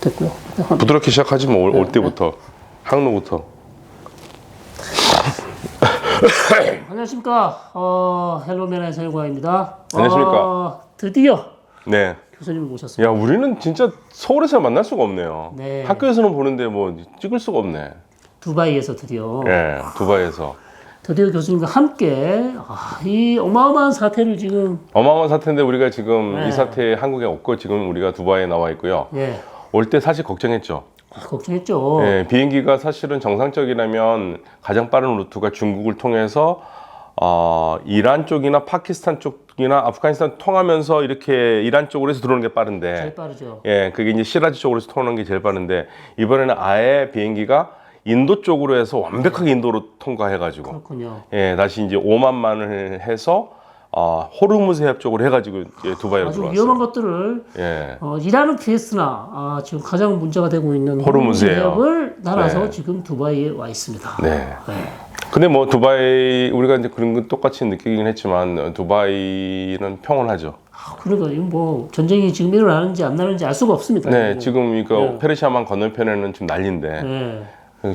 됐고요. 부드럽게 시작하지 뭐올 네. 때부터 항로부터. 안녕하십니까. 어, 헬로맨의 설광입니다. 안녕하십니까. 어, 드디어 네. 교수님을 모셨습니다. 야 우리는 진짜 서울에서 만날 수가 없네요. 네. 학교에서는 보는데 뭐 찍을 수가 없네. 두바이에서 드디어 예, 두바이에서 드디어 교수님과 함께 아, 이 어마어마한 사태를 지금 어마어마한 사태인데 우리가 지금 네. 이 사태 한국에 없고 지금 우리가 두바이에 나와 있고요. 예 올 때 사실 걱정했죠. 아, 걱정했죠. 예, 비행기가 사실은 정상적이라면 가장 빠른 루트가 중국을 통해서 어, 이란 쪽이나 파키스탄 쪽이나 아프가니스탄 통하면서 이렇게 이란 쪽으로 해서 들어오는 게 빠른데 제일 빠르죠. 예, 그게 이제 시라지 쪽으로 해서 통하는 게 제일 빠른데 이번에는 아예 비행기가 인도 쪽으로 해서 완벽하게 인도로 통과해가지고 그렇군요. 예, 다시 이제 오만만을 해서 어, 호르무즈 해협 쪽으로 해가지고 이제 두바이로 아주 들어왔어요. 위험한 것들을 예, 어, 이라는 케이스나 아, 지금 가장 문제가 되고 있는 호르무즈예요. 해협을 날아서 네. 지금 두바이에 와 있습니다. 네. 네. 근데 뭐 두바이 우리가 이제 그런 건 똑같이 느끼긴 했지만 어, 두바이는 평온하죠. 아, 그러니까 이거 뭐 전쟁이 지금 일어나는지 안 나는지 알 수가 없습니다. 네, 지금 이거 네. 페르시아만 건너편에는 지금 난리인데 네.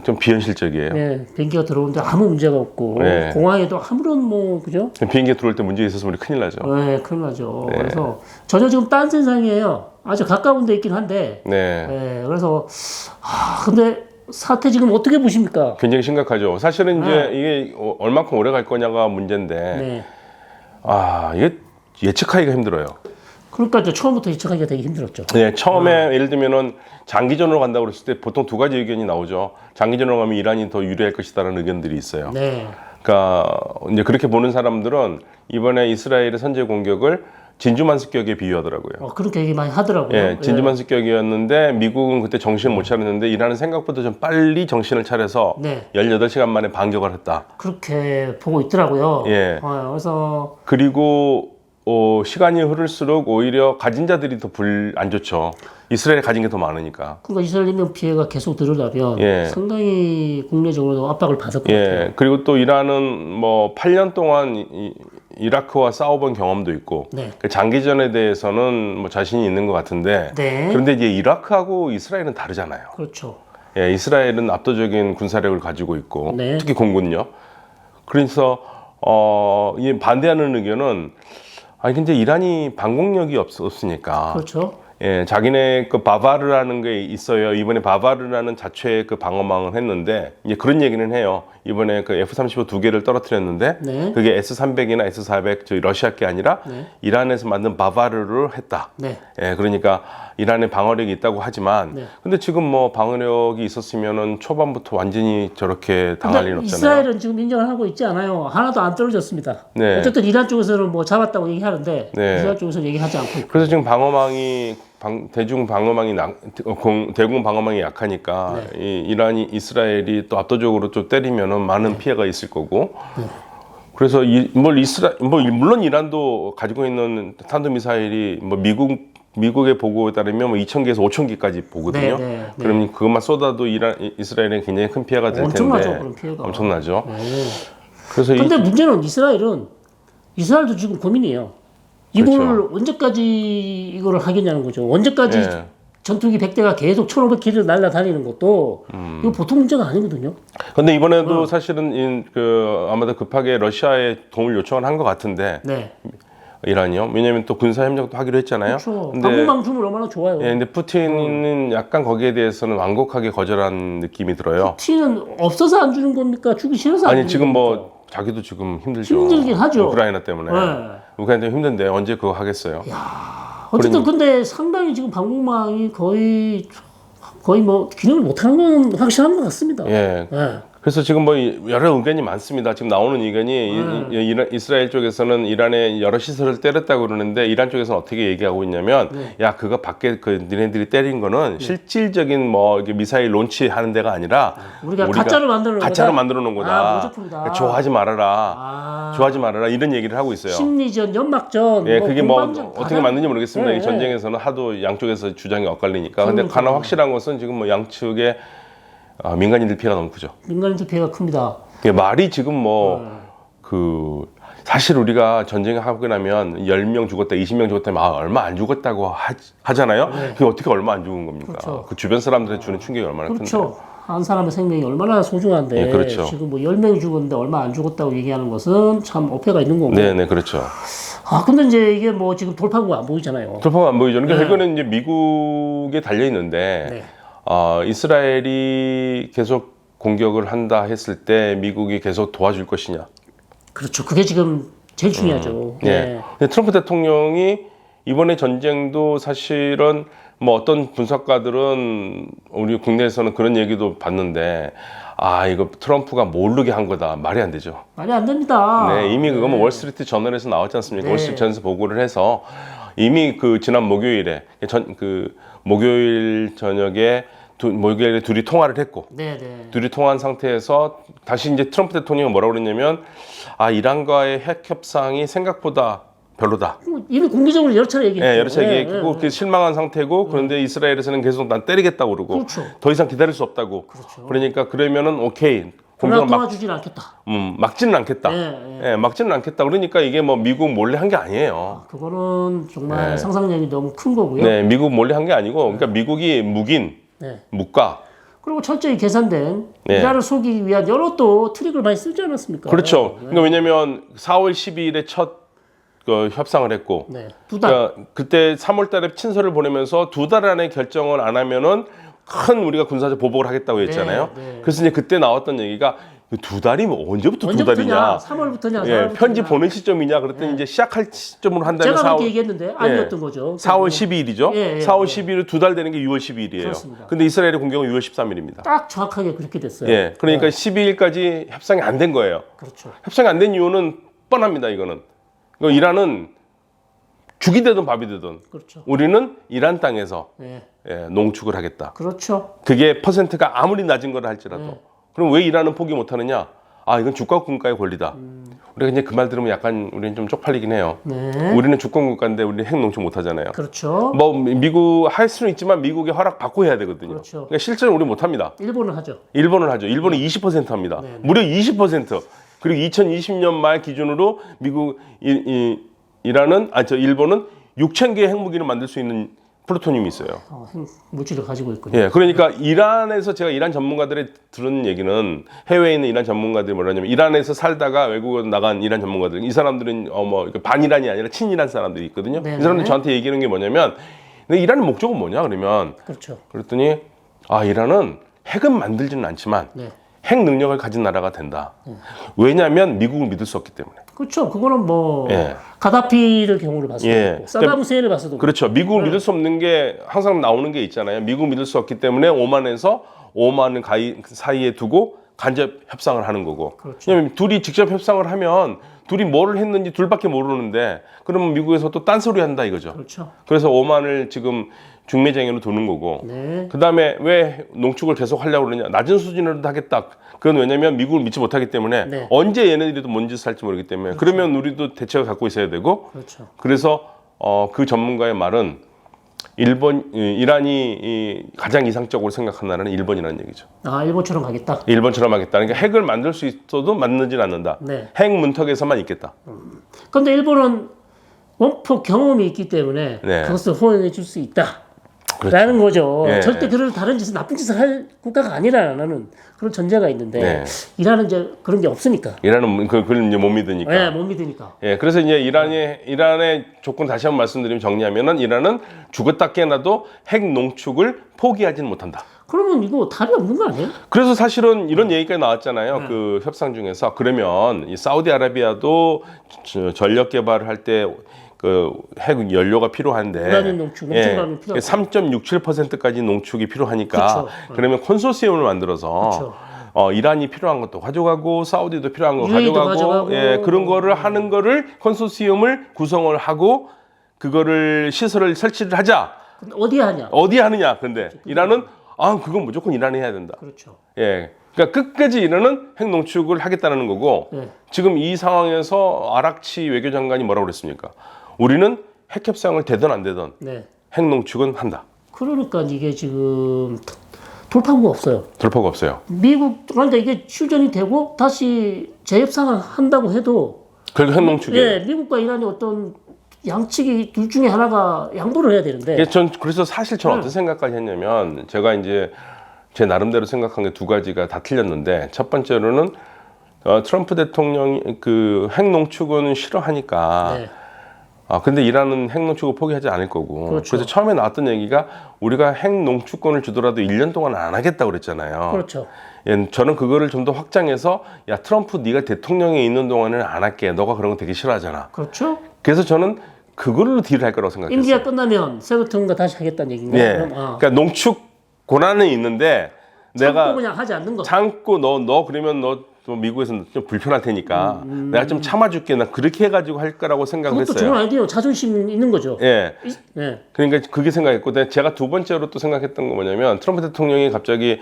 좀 비현실적이에요. 네, 비행기가 들어오는데 아무 문제가 없고 네. 공항에도 아무런 뭐 그죠? 비행기 들어올 때 문제 있었으면 우리 큰일 나죠. 네, 큰일 나죠. 그래서 전혀 지금 딴 세상이에요. 아주 가까운 데 있긴 한데, 네. 네, 그래서 아, 근데 사태 지금 어떻게 보십니까? 굉장히 심각하죠. 사실은 이제 네. 이게 어, 얼마큼 오래 갈 거냐가 문제인데, 네, 아, 이게 예측하기가 힘들어요. 그러니까 이제 처음부터 예측하기가 되게 힘들었죠. 네, 처음에 아. 예를 들면은 장기전으로 간다고 그랬을 때 보통 두 가지 의견이 나오죠. 장기전으로 가면 이란이 더 유리할 것이다라는 의견들이 있어요. 네, 그러니까 이제 그렇게 보는 사람들은 이번에 이스라엘의 선제 공격을 진주만 습격에 비유하더라고요. 어, 그렇게 얘기 많이 하더라고요. 예, 진주만 습격이었는데 미국은 그때 정신을 못 차렸는데 이란은 생각보다 좀 빨리 정신을 차려서 네, 18시간 만에 반격을 했다. 그렇게 보고 있더라고요. 예. 어, 그래서 그리고 어, 시간이 흐를수록 오히려 가진 자들이 더 불 안 좋죠. 이스라엘에 가진 게 더 많으니까. 그러니까 이스라엘 인명 피해가 계속 늘어나면 예. 상당히 국내적으로도 압박을 받을 것 같아요. 예. 그리고 또 이란은 뭐 8년 동안 이, 이라크와 싸워본 경험도 있고 네. 그 장기전에 대해서는 뭐 자신이 있는 것 같은데 네, 그런데 이제 이라크하고 이스라엘은 다르잖아요. 그렇죠. 예, 이스라엘은 압도적인 군사력을 가지고 있고 네. 특히 공군요. 그래서 어, 이 반대하는 의견은 아니 근데 이란이 방공력이 없, 없으니까 그렇죠. 예, 자기네 그 바바르라는 게 있어요. 이번에 바바르라는 자체의 그 방어망을 했는데 이제 그런 얘기는 해요. 이번에 그 F-35 두 개를 떨어뜨렸는데 네. 그게 S-300이나 S-400 저희 러시아 게 아니라 네. 이란에서 만든 바바르를 했다. 네. 예, 그러니까 이란에 방어력이 있다고 하지만 네. 근데 지금 뭐 방어력이 있었으면은 초반부터 완전히 저렇게 당할 일은 없잖아요. 이스라엘은 지금 인정을 하고 있지 않아요. 하나도 안 떨어졌습니다. 네. 어쨌든 이란 쪽에서는 뭐 잡았다고 얘기하는데 네. 이스라엘 쪽에서는 얘기하지 않고 있고. 그래서 지금 방어망이 방- 대중 방어망이 나- 어, 공- 대공 방어망이 약하니까 네. 이, 이란이 이스라엘이 또 압도적으로 좀 때리면은 많은 피해가 있을 거고 네. 그래서 이, 뭘 이스라 뭐 물론 이란도 가지고 있는 탄도 미사일이 뭐 미국 미국의 보고에 따르면 뭐 2,000개에서 5,000개까지 보거든요. 네, 네, 네. 그럼 그것만 쏟아도 이란 이- 이스라엘에 굉장히 큰 피해가 될 텐데 엄청나죠, 그런 피해가. 엄청나죠. 네. 그래서 이, 근데 문제는 이스라엘은 이스라엘도 지금 고민이에요. 이걸 그렇죠. 언제까지 이거를 하겠냐는 거죠. 언제까지 예. 전투기 100대가 계속 1,500km 날아다니는 것도 음. 이거 보통 문제가 아니거든요. 근데 이번에도 어. 사실은 이, 그 아마도 급하게 러시아에 도움을 요청을 한 것 같은데 네. 이란이요. 왜냐하면 또 군사 협력도 하기로 했잖아요. 그렇죠. 방공망 주면 얼마나 좋아요. 예, 근데 푸틴은 약간 거기에 대해서는 완곡하게 거절한 느낌이 들어요. 티는 없어서 안 주는 겁니까? 주기 싫어서 안 아니 주는 지금 겁니까? 뭐 자기도 지금 힘들죠. 힘들긴 하죠. 우크라이나 때문에. 네. 때문에 힘든데 언제 그거 하겠어요? 어쨌든 근데 상당히 지금 방공망이 거의 거의 뭐 기능을 못하는 건 확실한 것 같습니다. 예. 예. 그래서 지금 뭐 여러 의견이 많습니다. 지금 나오는 의견이 음. 이- 이- 이스라엘 쪽에서는 이란의 여러 시설을 때렸다고 그러는데 이란 쪽에서는 어떻게 얘기하고 있냐면 네. 야 그거 밖에 그 니네들이 때린 거는 실질적인 뭐 이게 미사일 론치하는 데가 아니라 우리가 가짜로 만드는 가짜로 거다? 만들어 놓은 거다. 아, 모조품이다. 좋아하지 말아라. 아, 좋아하지 말아라 이런 얘기를 하고 있어요. 심리전, 연막전, 예, 그게 뭐 어떻게 다 맞는지 모르겠습니다. 네, 이 전쟁에서는 하도 양쪽에서 주장이 엇갈리니까. 근데. 하나 확실한 것은 지금 뭐 양측의 아, 민간인들 피해가 너무 크죠. 민간인들 피해가 큽니다. 이게 말이 지금 네. 뭐그 사실 우리가 전쟁을 하고 나면 10명 죽었다, 20명 죽었다 아, 얼마 안 죽었다고 하, 잖아요 그게 어떻게 얼마 안 죽은 겁니까? 네. 그렇죠. 그 주변 사람들의 주는 충격이 얼마나. 그렇죠. 한 사람의 생명이 얼마나 소중한데 네, 그렇죠. 지금 뭐 10명이 죽었는데 얼마 안 죽었다고 얘기하는 것은 참 어폐가 있는 거고. 네, 네, 그렇죠. 아, 근데 이제 이게 뭐 지금 돌파구가 안 보이잖아요. 돌파가 안 보이죠. 그러니까 네. 이거는 이제 미국에 달려 있는데 네. 어, 이스라엘이 계속 공격을 한다 했을 때 미국이 계속 도와줄 것이냐. 그렇죠. 그게 지금 제일 중요하죠. 예. 네. 트럼프 대통령이 이번에 전쟁도 사실은 뭐 어떤 분석가들은 우리 국내에서는 그런 얘기도 봤는데 아 이거 트럼프가 모르게 한 거다 말이 안 되죠. 말이 안 됩니다. 네 이미 그거 뭐 월스트리트 저널에서 나왔지 않습니까? 네. 월스트리트 저널에서 보고를 해서 이미 그 지난 목요일에 전그 목요일 저녁에 두, 목요일에 둘이 통화를 했고 네, 네. 둘이 통화한 상태에서 다시 이제 트럼프 대통령이 뭐라고 그랬냐면 아 이란과의 핵 협상이 생각보다 별로다. 이미 공개적으로 여러 차례 얘기했죠. 예, 여러 차례 예, 얘기했고 예, 그게 실망한 상태고 그런데 이스라엘에서는 계속 난 때리겠다고 그러고 그렇죠. 더 이상 기다릴 수 없다고. 그렇죠. 러니까 그러면은 오케이 그러나 도와주진 않겠다. 음, 막지는 않겠다. 예, 예, 막지는 않겠다. 그러니까 이게 뭐 미국 몰래 한 게 아니에요. 그거는 정말 네. 상상력이 너무 큰 거고요. 네, 미국 몰래 한 게 아니고 그러니까 미국이 묵인 네. 묵과 그리고 철저히 계산된 네. 이란을 속이기 위한 여러 또 트릭을 많이 쓰지 않았습니까? 그렇죠. 그러니까 왜냐면 4월 12일에 첫 그 협상을 했고 네. 두 달. 그러니까 그때 3월 달에 친서를 보내면서 두 달 안에 결정을 안 하면은 큰 우리가 군사적 보복을 하겠다고 했잖아요. 네, 네. 그래서 이제 그때 나왔던 얘기가 두 달이 뭐 언제부터 두 달이냐? 3월부터냐? 예, 편지 보낼 시점이냐? 그랬더니 이제 시작할 시점으로 한다면 제가 4월, 그렇게 얘기했는데 아니었던 거죠. 4월 12일이죠. 예, 예, 4월 예. 12일 두달 되는 게 6월 12일이에요. 그렇습니다. 근데 이스라엘의 공격은 6월 13일입니다. 딱 정확하게 그렇게 됐어요. 예, 그러니까 12일까지 협상이 안 된 거예요. 그렇죠. 협상이 안 된 이유는 뻔합니다. 이거는 이거 이란은 죽이 되든 밥이 되든 그렇죠. 우리는 이란 땅에서 예. 예, 농축을 하겠다. 그렇죠. 그게 퍼센트가 아무리 낮은 거라 할지라도 네. 그럼 왜 이란은 포기 못 하느냐? 아 이건 주권 국가의 권리다. 음. 우리가 이제 그 말 들으면 약간 우리는 좀 쪽팔리긴 해요. 네. 우리는 주권 국가인데 우리는 핵 농축 못 하잖아요. 그렇죠. 뭐 미국 할 수는 있지만 미국의 허락 받고 해야 되거든요. 그렇죠. 그러니까 실제로 우리 못 합니다. 일본은 하죠. 일본은 하죠. 일본은 20% 합니다. 네, 네. 무려 20%. 그리고 2020년 말 기준으로 미국 이, 이 이란은 아저 일본은 6천 개의 핵무기를 만들 수 있는 플루토늄이 있어요. 어, 핵 물질을 가지고 있군요. 예, 그러니까 이란에서 제가 이란 전문가들이 들은 얘기는 해외에 있는 이란 전문가들이 뭐라냐면 이란에서 살다가 외국으로 나간 이란 전문가들 이 사람들은 어뭐 반이란이 아니라 친이란 사람들이 있거든요. 네네. 이 사람들이 저한테 얘기하는 게 뭐냐면 근데 이란의 목적은 뭐냐 그러면 그렇죠. 그랬더니 아 이란은 핵은 만들지는 않지만 네. 핵 능력을 가진 나라가 된다. 왜냐하면 미국을 믿을 수 없기 때문에. 그렇죠. 그거는 뭐 예. 가다피를 경우를 봤을 예. 사담 후세인을 봤어도 그렇죠. 미국을 믿을 수 없는 게 항상 나오는 게 있잖아요. 미국 믿을 수 없기 때문에 오만에서 오만을 가이, 사이에 두고 간접 협상을 하는 거고. 그렇죠. 왜냐면 둘이 직접 협상을 하면 둘이 뭐를 했는지 둘밖에 모르는데 그러면 미국에서 또 딴소리 한다 이거죠. 그렇죠. 그래서 오만을 지금 중매쟁이로 두는 거고. 네. 그 다음에 왜 농축을 계속 하려고 그러냐. 낮은 수준으로도 하겠다. 그건 왜냐면 미국을 믿지 못하기 때문에 네. 언제 얘네들이 뭔 짓을 할지 모르기 때문에 그러면 우리도 대책을 갖고 있어야 되고 그렇죠. 그래서 어, 그 전문가의 말은 일본, 이, 이란이 이, 가장 이상적으로 생각한 나라는 일본이라는 얘기죠. 아 일본처럼 가겠다. 일본처럼 하겠다. 그러니까 핵을 만들 수 있어도 만들진 않는다. 네. 핵 문턱에서만 있겠다. 그런데 일본은 원폭 경험이 있기 때문에 네. 그것을 호응해 줄 수 있다. 그렇죠. 라는 거죠. 예. 절대 그런 다른 짓을 나쁜 짓을 할 국가가 아니라는 그런 전제가 있는데 네. 이란은 이제 그런 게 없으니까. 이란은 그, 그걸 이제 못 믿으니까. 예, 못 믿으니까. 예, 그래서 이제 이란의 이란의 조건 다시 한번 말씀드리면 정리하면은 이란은 죽었다 깨나도 핵 농축을 포기하지는 못한다. 그러면 이거 답이 없는 거 아니에요? 그래서 사실은 이런 얘기가 나왔잖아요. 그 협상 중에서 그러면 이 사우디아라비아도 저- 전력 개발을 할때 그 핵 연료가 필요한데 우라늄 농축, 예, 농축 우라늄 필요하고. 3.67%까지 농축이 필요하니까 그쵸. 그러면 콘소시엄을 만들어서 그쵸. 어, 이란이 필요한 것도 가져가고 사우디도 필요한 거 가져가고 가져가고. 예, 그런 거를 하는 거를 컨소시엄을 구성을 하고 그거를 시설을 설치를 하자. 어디에 하냐? 어디 하느냐? 근데 이란은 아, 그건 무조건 이란이 해야 된다. 그렇죠. 예. 그러니까 끝까지 이란은 핵 농축을 하겠다는 거고 예. 지금 이 상황에서 아락치 외교장관이 뭐라고 그랬습니까? 우리는 핵 협상을 되든 안 되든 네. 핵 농축은 한다. 그러니까 이게 지금 돌파구가 없어요. 돌파가 없어요. 미국 그러니까 이게 휴전이 되고 다시 재협상을 한다고 해도 결국 핵농축이. 예, 미국과 이란이 어떤 양측이 둘 중에 하나가 양보를 해야 되는데 예, 전 그래서 사실 저는 네. 어떤 생각까지 했냐면 제가 이제 제 나름대로 생각한 게 두 가지가 다 틀렸는데 첫 번째로는 어, 트럼프 대통령이 그 핵농축은 싫어하니까 네. 아 근데 이란은 핵농축을 포기하지 않을 거고 그렇죠. 그래서 처음에 나왔던 얘기가 우리가 핵농축권을 주더라도 1년 동안 안 하겠다고 그랬잖아요. 그렇죠. 예, 저는 그거를 좀 더 확장해서 야 트럼프 네가 대통령에 있는 동안은 안 할게. 너가 그런 거 되게 싫어하잖아. 그렇죠. 그래서 저는 그걸로 딜을 할 거라고 생각했어요. 임기가 끝나면 새 대통령과 다시 하겠다는 얘기인가? 예. 그럼 아, 그러니까 농축 고난은 있는데 참고 내가 그냥 하지 않는 거. 참고 너너 그러면 너 좀 미국에서 좀 불편할 테니까 음, 내가 좀 참아줄게. 나 그렇게 해가지고 할 거라고 생각을 그것도 했어요. 좋은 아이디어. 자존심 있는 거죠. 예. 이- 예. 그러니까 그게 생각했고 제가 두 번째로 또 생각했던 거 뭐냐면 트럼프 대통령이 갑자기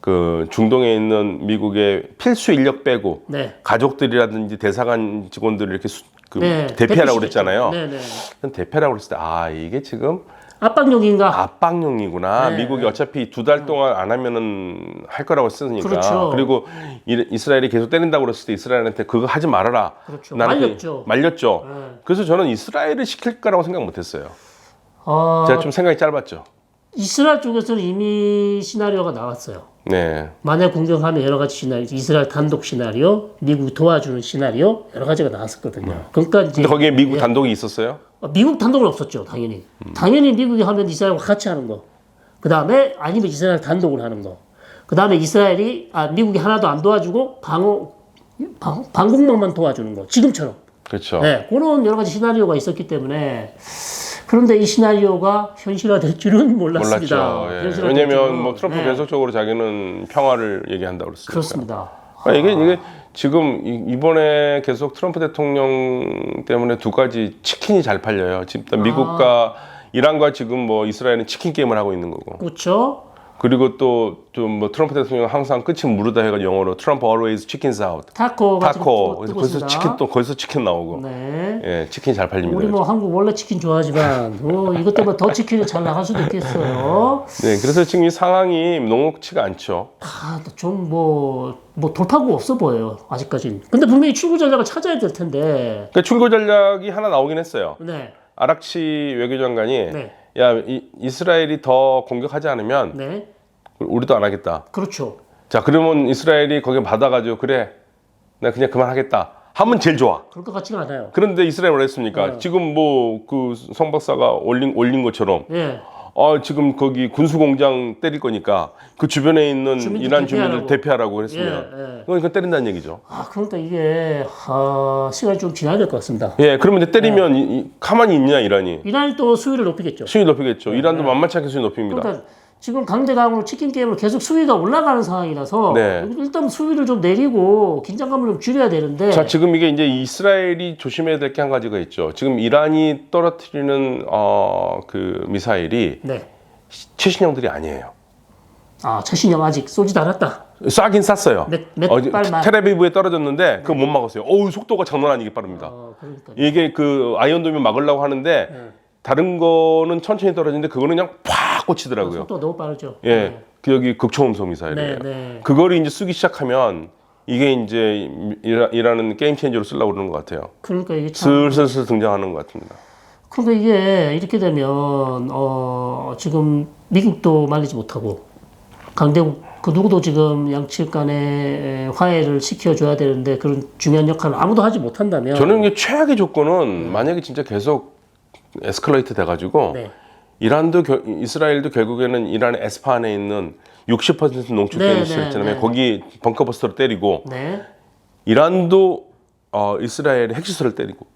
그 중동에 있는 미국의 필수 인력 빼고 네. 가족들이라든지 대사관 직원들을 이렇게 수, 그 네. 대피하라고 대피시켰죠. 그랬잖아요. 네, 네. 대피하라고 그랬을 때 아 이게 지금 압박용인가? 압박용이구나. 네. 미국이 어차피 두 달 동안 안 하면은 할 거라고 쓰니까. 그렇죠. 리고 이스라엘이 계속 때린다고 그랬을 때 이스라엘한테 그거 하지 말아라. 그렇죠. 나는 그- 말렸죠. 말렸죠. 네. 그래서 저는 이스라엘을 시킬 거라고 생각 못 했어요. 어, 제가 좀 생각이 짧았죠. 이스라엘 쪽에서는 이미 시나리오가 나왔어요. 네. 만약 공격하면 여러 가지 시나리오, 이스라엘 단독 시나리오, 미국 도와주는 시나리오 여러 가지가 나왔었거든요. 그러니까 이제 근데 거기에 미국 단독이 있었어요? 어, 미국 단독은 없었죠, 당연히. 당연히 미국이 하면 이스라엘과 같이 하는 거. 그 다음에 아니면 이스라엘 단독으로 하는 거. 그 다음에 이스라엘이 아 미국이 하나도 안 도와주고 방어 방, 방공망만 도와주는 거. 지금처럼. 그렇죠. 네, 그런 여러 가지 시나리오가 있었기 때문에 그런데 이 시나리오가 현실화될 줄은 몰랐습니다. 몰랐죠. 예. 왜냐면 줄은. 뭐 트럼프 네, 계속적으로 자기는 평화를 얘기한다고 그랬으니까. 그렇습니다. 아, 이게 이게 지금 이- 이번에 계속 트럼프 대통령 때문에 두 가지 치킨이 잘 팔려요. 지금 일단 미국과 이란과 지금 뭐 이스라엘은 치킨 게임을 하고 있는 거고. 그렇죠. 그리고 또 좀 뭐 트럼프 대통령 항상 끝이 무르다 해가 영어로 트럼프 always chickens out. 타코가 타코. 그래서 뜨고 거기서 있습니다. 치킨 또 거기서 치킨 나오고. 네. 예, 치킨 잘 팔립니다. 우리 뭐 한국 원래 치킨 좋아하지만 어, 이것 때문에 더 치킨이 잘 나갈 수도 있겠어요. 네, 그래서 지금 이 상황이 녹록치가 않죠. 다좀뭐 뭐 돌파구가 없어 보여요 아직까지는. 근데 분명히 출구 전략을 찾아야 될 텐데. 그러니까 출구 전략이 하나 나오긴 했어요. 네, 아락치 외교장관이 네, 야 이, 이스라엘이 더 공격하지 않으면 네, 우리도 안 하겠다. 그렇죠. 자 그러면 이스라엘이 거기 받아가지고 그래 나 그냥 그만하겠다 하면 제일 좋아 그럴 것 같지가 않아요. 그런데 이스라엘 을 했습니까 네. 지금 뭐 그 성박사가 올린 올린 것처럼 예, 아 지금 거기 군수 공장 때릴 거니까 그 주변에 있는 주민들 이란 주민들 대피하라고. 대피하라고 예, 그랬으면 예. 그러니까 때린다는 얘기죠 아 그러니까 이게 아, 시간이 좀 지나야 될 것 같습니다. 예 그러면 이제 때리면 네. 이, 이- 가만히 있냐 이란이 이란이 또 수위를 높이겠죠. 수위 높이겠죠 이란도 만만치 않게 수위 높입니다 그러니까 지금 강대강으로 치킨 게임으로 계속 수위가 올라가는 상황이라서 네. 일단 수위를 좀 내리고 긴장감을 좀 줄여야 되는데 자 지금 이게 이제 이스라엘이 조심해야 될 게 한 가지가 있죠 지금 이란이 떨어뜨리는 어 그 미사일이 네. 최신형들이 아니에요. 아 최신형 아직 쏘지도 않았다. 싸긴 쌌어요. 몇- 몇 발만. 테레비브에 떨어졌는데 그거 못 막았어요. 어우 속도가 장난 아니게 빠릅니다. 어, 이게 그 아이언돔이 막으려고 하는데 네. 다른 거는 천천히 떨어지는데 그거는 그냥 팍 꽂히더라고요. 속도 너무 빠르죠. 예, 그 여기 극초음속 미사일이에요. 네, 네. 그거를 이제 쓰기 시작하면 이게 이제 이라, 이라 는 게임 체인저로 쓰려고 그러는 것 같아요. 그러니까 이게 참 슬슬슬 등장하는 것 같습니다. 그러니까 이게 이렇게 되면 어 지금 미국도 말리지 못하고 강대국 그 누구도 지금 양측 간에 화해를 시켜줘야 되는데 그런 중요한 역할을 아무도 하지 못한다면 저는 이게 최악의 조건은 만약에 진짜 계속 에스컬레이트 돼가지고 네. 이란도 결- 이스라엘도 결국에는 이란의 에스파한에 있는 60% 농축된 네, 시설 네, 있잖아요. 네. 거기 벙커버스터로 때리고 네. 이란도 어, 이스라엘의 핵시설을 때리고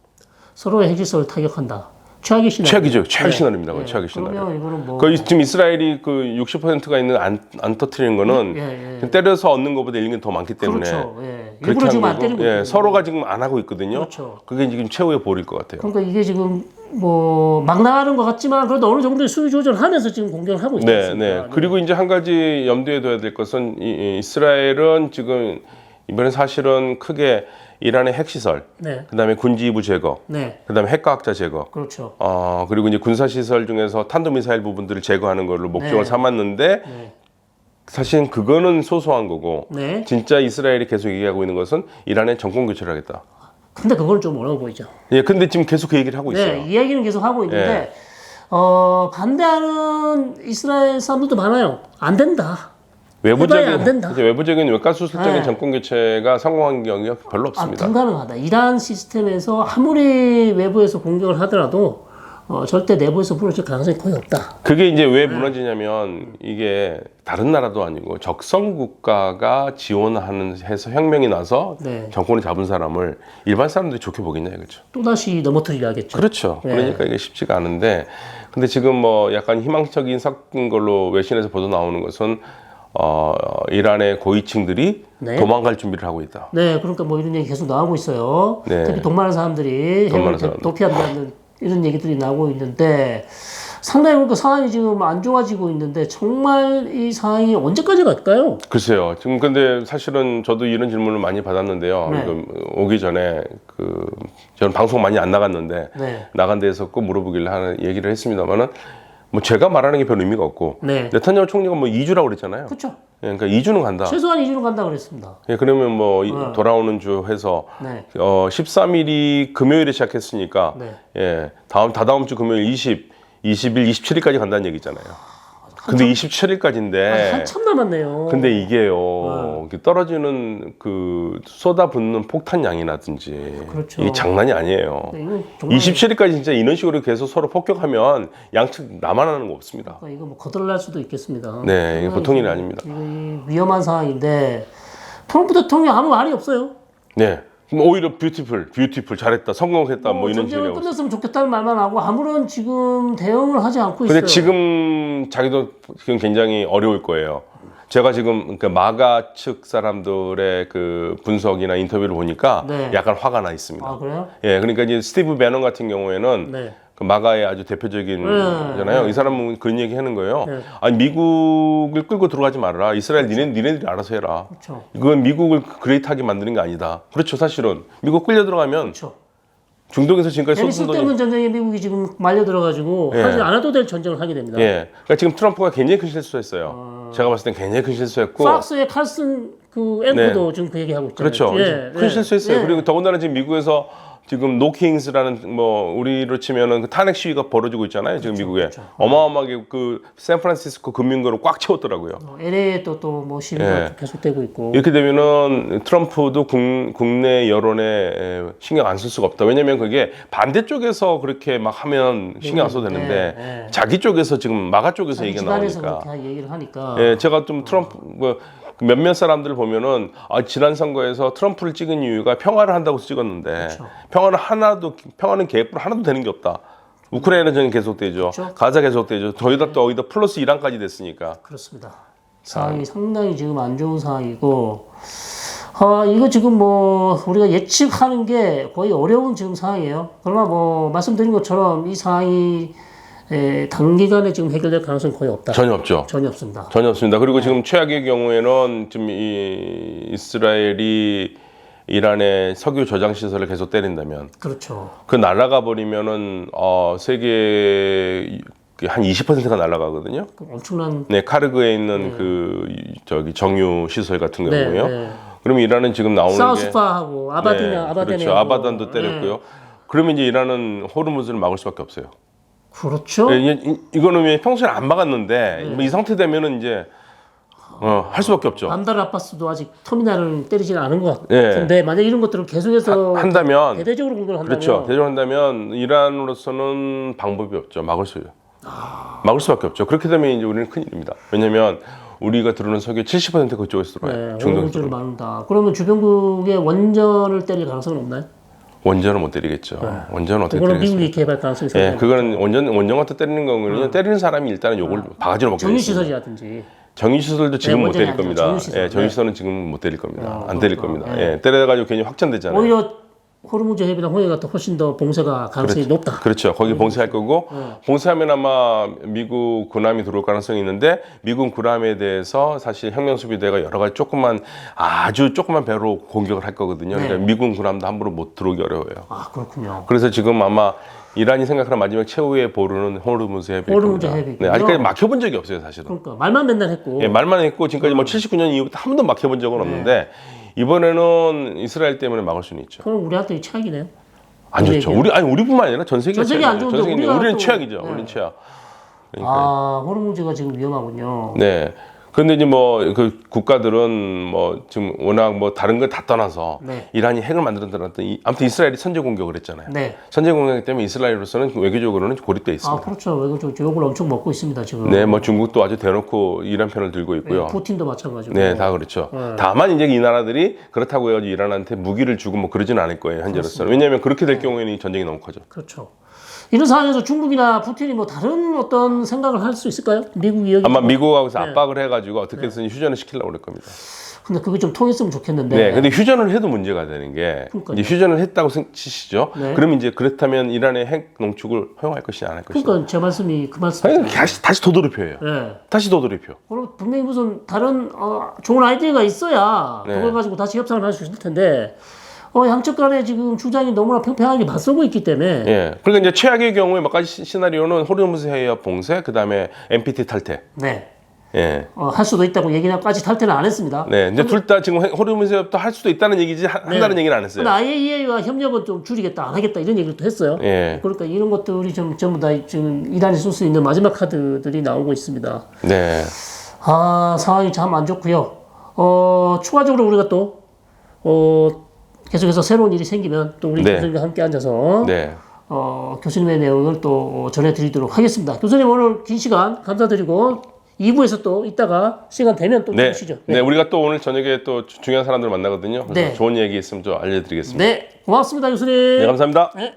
서로의 핵시설을 타격한다. 최악의 시나리오. 최악이죠. 최악의 네. 시나리오입니다. 네. 최악의 시나리오. 그러면 이거는 뭐 거의 지금 이스라엘이 그 60%가 있는 안, 안 터트리는 거는 예, 예. 때려서 얻는 것보다 잃는 게 더 많기 때문에 그렇죠. 예. 일부러 지금 안 때리고 예. 서로가 지금 안 하고 있거든요. 그렇죠. 그게 지금 최후의 볼일 것 같아요. 그러니까 이게 지금 뭐 막 나가는 것 같지만 그래도 어느 정도의 수위 조절하면서 지금 공격을 하고 있지 네, 않습니까? 네. 그리고 이제 한 가지 염두에 둬야 될 것은 이, 이 이스라엘은 지금 이번에 사실은 크게 이란의 핵시설, 네. 그다음에 군지부 제거, 네. 그다음에 핵과학자 제거, 그렇죠. 어 그리고 이제 군사 시설 중에서 탄도미사일 부분들을 제거하는 걸로 목적을 네. 삼았는데 네. 사실 그거는 소소한 거고 네. 진짜 이스라엘이 계속 얘기하고 있는 것은 이란의 정권 교체를 하겠다. 근데 그건 좀 어려워 보이죠. 예, 근데 지금 계속 그 얘기를 하고 있어요. 예. 네, 이야기는 계속 하고 있는데 어, 반대하는 이스라엘 사람들도 많아요. 안 된다. 외부적인 안 된다. 이제 외부적인 외과수술적인 네. 정권 교체가 성공한 경우가 별로 아, 없습니다. 불가능하다. 이란 시스템에서 아무리 외부에서 공격을 하더라도 어, 절대 내부에서 무너질 가능성이 거의 없다. 그게 이제 네. 왜 무너지냐면 이게 다른 나라도 아니고 적성 국가가 지원하는 해서 혁명이 나서 네. 정권을 잡은 사람을 일반 사람들이 좋게 보겠냐 이거죠. 또다시 넘어뜨리려 하겠죠. 그렇죠. 네. 그러니까 이게 쉽지가 않은데 근데 지금 뭐 약간 희망적인 섞인 걸로 외신에서 보도 나오는 것은 어 이란의 고위층들이 네. 도망갈 준비를 하고 있다. 네, 그러니까 뭐 이런 얘기 계속 나오고 있어요. 네. 특히 돈 많은 사람들이 돈 많은 사람들. 도피한다는 이런 얘기들이 나오고 있는데 상당히 그러니까 상황이 지금 안 좋아지고 있는데 정말 이 상황이 언제까지 갈까요? 글쎄요. 지금 근데 사실은 저도 이런 질문을 많이 받았는데요. 네. 그 오기 전에 그 저는 방송 많이 안 나갔는데 네. 나간 데에서 꼭 물어보길래 하는 얘기를 했습니다만은 뭐 제가 말하는 게 별 의미가 없고 네. 네타냐후 총리가 뭐 2주라고 그랬잖아요. 그렇죠. 예, 그러니까 2주는 간다. 최소한 2주는 간다 그랬습니다. 예, 그러면 뭐 이- 네. 돌아오는 주 해서 네. 어 13일이 금요일에 시작했으니까 네. 예 다음 다다음 주 금요일 20, 20일, 27일까지 간다는 얘기잖아요. 근데 27일까지인데 아니, 한참 남았네요. 예. 근데 이게요 이게 떨어지는 그 쏟아붓는 폭탄 양이라든지 그렇죠. 이게 장난이 아니에요. 네, 이거 정말 27일까지 진짜 이런 식으로 계속 서로 폭격하면 양측 나만 하는 거 없습니다. 아, 이거 뭐 거들날 수도 있겠습니다. 네, 이게 보통 일이 아닙니다. 이거 위험한 상황인데 트럼프 대통령 아무 말이 없어요. 네. 그럼 오히려 뷰티풀, 뷰티풀 잘했다, 성공했다, 뭐, 이런 전쟁을 얘기하고. 끝냈으면 좋겠다는 말만 하고 아무런 지금 대응을 하지 않고 있어요. 근데 지금 자기도 지금 굉장히 어려울 거예요. 제가 지금 그 마가 측 사람들의 그 분석이나 인터뷰를 보니까 네. 약간 화가 나 있습니다. 아 그래요? 예, 그러니까 이제 스티브 배넌 같은 경우에는 네. 그 마가의 아주 대표적인 네, 잖아요. 이 사람은 그런 얘기 하는 거예요. 네. 아니 미국을 끌고 들어가지 말아라. 이스라엘 니네 니네들이 알아서 해라. 그렇죠. 이건 미국을 그레이트하게 만드는 게 아니다. 그렇죠, 사실은 미국 끌려 들어가면 그렇죠. 중동에서 지금까지 대리 쏟은 돈이 쓸데없는 전쟁에 미국이 지금 말려 들어가지고 예. 하지 않아도 될 전쟁을 하게 됩니다. 예. 그러니까 지금 트럼프가 굉장히 큰 실수했어요. 제가 봤을 땐 굉장히 큰 실수했고. 팍스의 칼슨 그 앵커도 지금 그 얘기하고 있잖아요. 네. 그렇죠. 예, 큰 예. 실수했어요. 예. 그리고 더군다나 지금 미국에서 지금 노킹스라는 뭐 우리로 치면은 그 탄핵 시위가 벌어지고 있잖아요. 지금 미국에. 어마어마하게 그 샌프란시스코 금융거를 꽉 채웠더라고요. 어, LA에 또또뭐 시위가 예. 계속되고 있고. 이렇게 되면은 트럼프도 국, 국내 여론에 신경 안 쓸 수가 없다. 왜냐면 그게 반대쪽에서 그렇게 막 하면 신경 안 써도 되는데 네, 네. 자기 쪽에서 지금 마가 쪽에서 자기 얘기가 집안에서 나오니까. 그렇게 얘기를 하니까. 예, 제가 좀 트럼프 뭐 몇몇 사람들을 보면은 아, 지난 선거에서 트럼프를 찍은 이유가 평화를 한다고 찍었는데 그렇죠. 평화는 하나도 평화는 계획으로 하나도 되는 게 없다. 우크라이나 전쟁 계속되죠. 그렇죠. 가자 계속되죠. 저희다 또 어디다 플러스 이란까지 됐으니까. 그렇습니다. 상황이 상당히 지금 안 좋은 상황이고, 아, 이거 지금 뭐, 우리가 예측하는 게 거의 어려운 지금 상황이에요. 그러나 뭐, 말씀드린 것처럼 이 상황이 에, 단기간에 지금 해결될 가능성은 거의 없다. 전혀 없죠. 전혀 없습니다. 전혀 없습니다. 그리고 지금 최악의 경우에는 지금 이 이스라엘이 이란의 석유 저장 시설을 계속 때린다면 그렇죠. 그 날아가 버리면은 어 세계 한 20%가 날아가거든요. 그 엄청난. 네, 카르그에 있는 그 이- 저기 정유 시설 같은 네, 경우에요. 네. 그러면 이란은 지금 나오는 게 사우스파하고 아바디나 네, 아바데네. 그렇죠. 아바단도 때렸고요. 그러면 이제 이란은 호르무즈를 막을 수밖에 없어요. 그렇죠. 예, 이, 이, 거는 평소에 안 막았는데 네. 뭐이 상태 되면은 이제 어, 할 수밖에 없죠. 반달 아바스도 아직 터미널을 때리지는 않은 것 예. 같은데 만약 이런 것들을 계속해서 한다면 대대적으로 공격을 한다면 그렇죠. 대전한다면 이란으로서는 방법이 없죠. 막을 수요. 막을 수밖에 없죠. 그렇게 되면 이제 우리는 큰일입니다. 왜냐하면 우리가 들어오는 석유 70% 그쪽에서 들어와요. 네, 중동에서 오물주를 막는다. 그러면 주변국의 원전을 때릴 가능성은 없나요? 원전은 못 때리겠죠. 원전은 어떻게 그거는? 미국이 개발 가능성이 예, 상당히 그거는 원전 원전 같은 때리는 거는 요. 때리는 사람이 일단은 욕을 바가지로 먹게 정유 돼 있습니다. 시설이라든지 정유 시설도 지금 네, 못 원전이 때릴 아니죠. 겁니다. 정유시설. 예, 정유 네. 시설은 지금 못 때릴 겁니다. 아, 안 때릴 그렇구나. 겁니다. 네. 예, 때려가지고 괜히 확전되잖아요. 오히려 호르무즈 해비나 호해가 더 훨씬 더 봉쇄가 가능성이 높다. 그렇죠. 거기 봉쇄할 거고 네. 봉쇄하면 아마 미국 군함이 들어올 가능성이 있는데 미국 군함에 대해서 사실 혁명 수비대가 여러 가지 조그만 아주 조그만 배로 공격을 할 거거든요. 네. 그러니까 미국 군함도 함부로 못 들어오기 어려워요. 아 그렇군요. 그래서 지금 아마 이란이 생각하는 마지막 최후의 보루는 호르무즈 해협일 호르무즈. 해협이군요. 네, 아직까지 막혀본 적이 없어요, 사실은. 그러니까 말만 맨날 했고 예, 말만 했고 지금까지 음. 뭐 79년 이후부터 한 번도 막혀본 적은 없는데 이번에는 이스라엘 때문에 막을 수는 있죠. 그럼 우리한테 최악이네요. 안 좋죠. 우리 아니 우리뿐만 아니라 전 세계가 전 세계 안. 좋은데 우리는 또- 최악이죠. 네. 우리는 최악. 그러니까. 아 호르무즈가 지금 위험하군요. 네. 그런데 이제 뭐 그 국가들은 뭐 지금 워낙 뭐 다른 걸 다 떠나서 네. 이란이 핵을 이- 아무튼 이스라엘이 선제 공격을 했잖아요. 네. 선제 공격 때문에 이스라엘로서는 외교적으로는 고립돼 아 있습니다. 그렇죠. 외국적 욕을 엄청 먹고 있습니다 지금. 네, 뭐 중국도 아주 대놓고 이란 편을 들고 있고요. 네, 푸틴도 마찬가지고. 네, 다 그렇죠. 네. 다만 이제 이 나라들이 그렇다고 해가지고 이란한테 무기를 주고 뭐 그러지는 않을 거예요 현재로서는. 왜냐하면 그렇게 네. 될 경우에는 이 전쟁이 너무 커져. 그렇죠. 이런 상황에서 중국이나 푸틴이 뭐 다른 어떤 생각을 할 수 있을까요? 미국이 여기. 아마 미국하고서 네. 압박을 해가지고 어떻게든 휴전을 시키려고 그럴 겁니다. 근데 그게 좀 통했으면 좋겠는데. 네, 근데 휴전을 해도 문제가 되는 게 그러니까요. 이제 휴전을 했다고 생- 치시죠. 네. 그러면 이제 그렇다면 이란의 핵 농축을 허용할 것이냐 안 할 것이냐. 그러니까 제 말씀이 그 말씀. 아니, 다시 다시 도돌이표예요. 네. 다시 도돌이표. 그럼 분명히 무슨 다른 어, 좋은 아이디어가 있어야 네. 그걸 가지고 다시 협상을 할 수 있을 텐데 어, 양측 간에 지금 주장이 너무나 평평하게 맞서고 있기 때문에 예. 그러니까 이제 최악의 경우에 몇 가지 시- 시나리오는 호르무즈 해협 봉쇄, 그 다음에 NPT 탈퇴. 네. 예. 어, 할 수도 있다고 얘기까지 탈퇴는 안 했습니다. 네, 이제 둘 다 지금 호르무즈 해협도 할 수도 있다는 얘기지 하- 한다는 얘기는 안 했어요. 근데 IAEA와 협력은 좀 줄이겠다, 안 하겠다 이런 얘기를 또 했어요. 예. 그러니까 이런 것들이 좀 전부 다 지금 이란이 쓸 수 있는 마지막 카드들이 나오고 있습니다. 네. 아 상황이 참 안 좋고요. 어 추가적으로 우리가 또 어, 계속해서 새로운 일이 생기면 또 우리 네. 교수님과 함께 앉아서 네. 어, 교수님의 내용을 또 전해드리도록 하겠습니다. 교수님 오늘 긴 시간 감사드리고 2부에서 또 이따가 시간 되면 또 네. 주시죠. 네. 우리가 또 오늘 저녁에 또 주- 중요한 사람들 만나거든요. 그래서 네. 좋은 얘기 있으면 좀 알려드리겠습니다. 네, 고맙습니다, 교수님. 네, 감사합니다. 네.